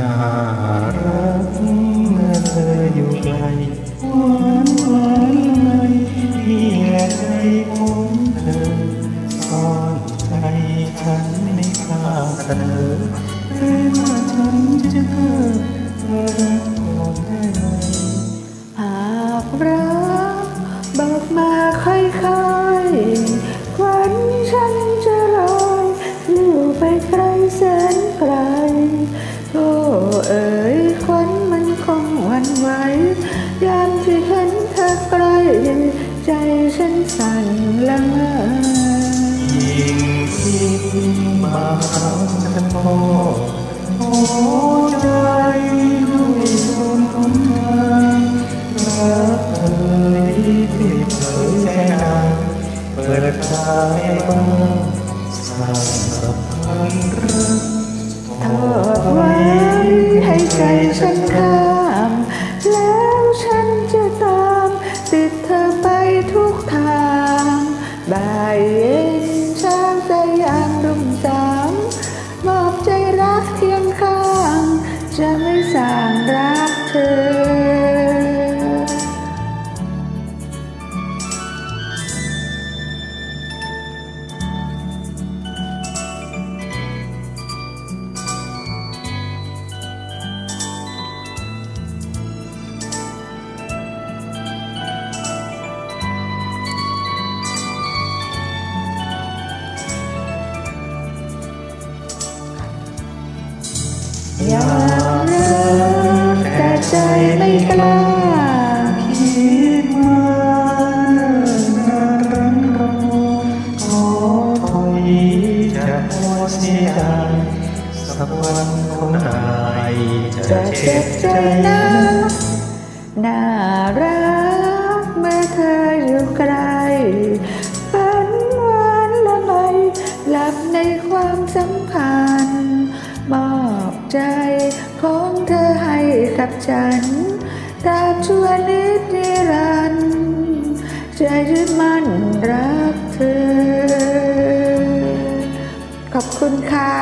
น่ารักเมื่อเธออยู่ไกลหวานหวานเลยที่ใจของเธอตอนใจฉันไม่กล้าเสนอแม้ว่าฉันจะเกิเธอรัได้หากรักบอกมาค่อยๆวันฉันจะลอยลิ้วไปไกลแสนไกล ใกล้ใจฉันสั่นละเมอยิ่งคิดบางครั้งฉันก็โอ้ใจด้วยทนทนทานรักเธอที่เผยใจนางเปิดตาใจบ้างสร้างสัมพันธ์รักทอดไว้ให้ใจฉัน จะไม่สั่งรักเธออ ไม่กล้าคิดมาเนิ่นนานรังรอขอถอยจะพอเสียดายสักวันคนอายจะเจ็เจ็บใจนะนะน่ารักเมื่อเธออยู่ไกลฝันหวานละไมหลับในความสัมพันธ์มอบใจของเธอให้ กับฉันตราบชั่วนิรันดร์จะยึดมั่นรักเธอ ขอบคุณค่ะ